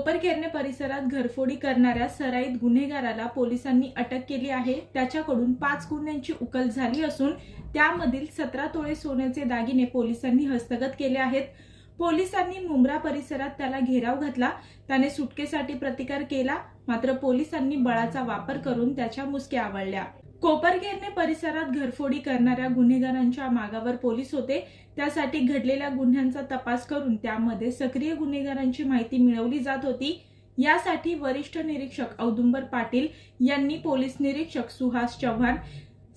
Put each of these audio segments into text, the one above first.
कोपरखेरणे परिसरात घरफोडी करणाऱ्या सराईत गुन्हेगाराला पोलिसांनी अटक केली आहे. त्याच्याकडून पाच गुन्ह्यांची उकल झाली असून त्यामधील सतरा तोळे सोन्याचे दागिने पोलिसांनी हस्तगत केले आहेत. पोलिसांनी मुंब्रा परिसरात त्याला घेराव घातला. त्याने सुटकेसाठी प्रतिकार केला. मात्र पोलिसांनी बळाचा वापर करून त्याच्या मुसक्या आवळल्या. कोपरखेरणे परिसरात घरफोडी करणाऱ्या गुन्हेगारांच्या मागावर पोलीस होते. त्यासाठी घडलेल्या गुन्ह्यांचा तपास करून त्यामध्ये सक्रिय गुन्हेगारांची माहिती मिळवली जात होती. यासाठी वरिष्ठ निरीक्षक औदुंबर पाटील यांनी पोलीस निरीक्षक सुहास चव्हाण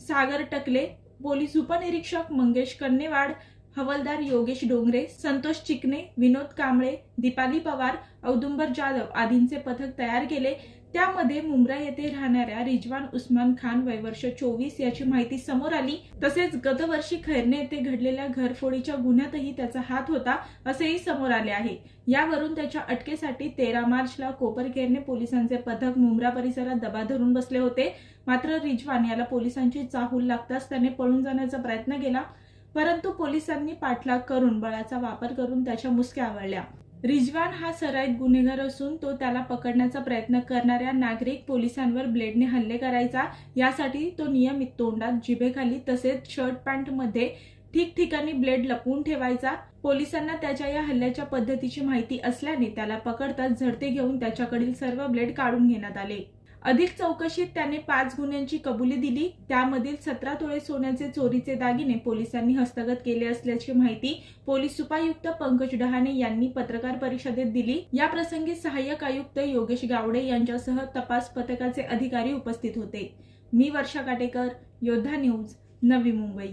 सागर टकले पोलीस उपनिरीक्षक मंगेश कन्नेवाड हवलदार योगेश डोंगरे संतोष चिकणे विनोद कांबळे दीपाली पवार औदुंबर जाधव आदींचे पथक तयार केले. त्यामध्ये मुंब्रा येथे राहणाऱ्या रिजवान उस्मान खान वयवर्ष चोवीस याची माहिती समोर आली. तसेच गतवर्षी खैरने येथे घडलेल्या घरफोडीच्या गुन्ह्यातही त्याचा हात होता असेही समोर आले आहे. यावरून त्याच्या अटकेसाठी तेरा मार्चला कोपरखेरने पोलिसांचे पथक मुंब्रा परिसरात दबा धरून बसले होते. मात्र रिजवान याला पोलिसांची चाहूल लागताच त्याने पळून जाण्याचा प्रयत्न केला. परंतु पोलिसांनी पाठलाग करून बळाचा वापर करून त्याच्या मुसक्या आवळल्या. रिजवान हा सराईत गुन्हेगार असून तो त्याला पकडण्याचा प्रयत्न करणाऱ्या नागरिक पोलिसांवर ब्लेडने हल्ले करायचा यासाठी तो नियमित तोंडात जिभेखाली तसेच शर्ट पॅन्टमध्ये ठिकठिकाणी ब्लेड लपवून ठेवायचा. पोलिसांना त्याच्या या हल्ल्याच्या पद्धतीची माहिती असल्याने त्याला पकडताच झडते घेऊन त्याच्याकडील सर्व ब्लेड काढून घेण्यात आले. अधिक चौकशीत त्याने पाच गुन्ह्यांची कबुली दिली. त्यामधील सतरा तोळे सोन्याचे चोरीचे दागिने पोलिसांनी हस्तगत केले असल्याची माहिती पोलीस उपायुक्त पंकज डहाणे यांनी पत्रकार परिषदेत दिली. या प्रसंगी सहाय्यक आयुक्त योगेश गावडे यांच्यासह तपास पथकाचे अधिकारी उपस्थित होते. मी वर्षा काटेकर योद्धा न्यूज नवी मुंबई.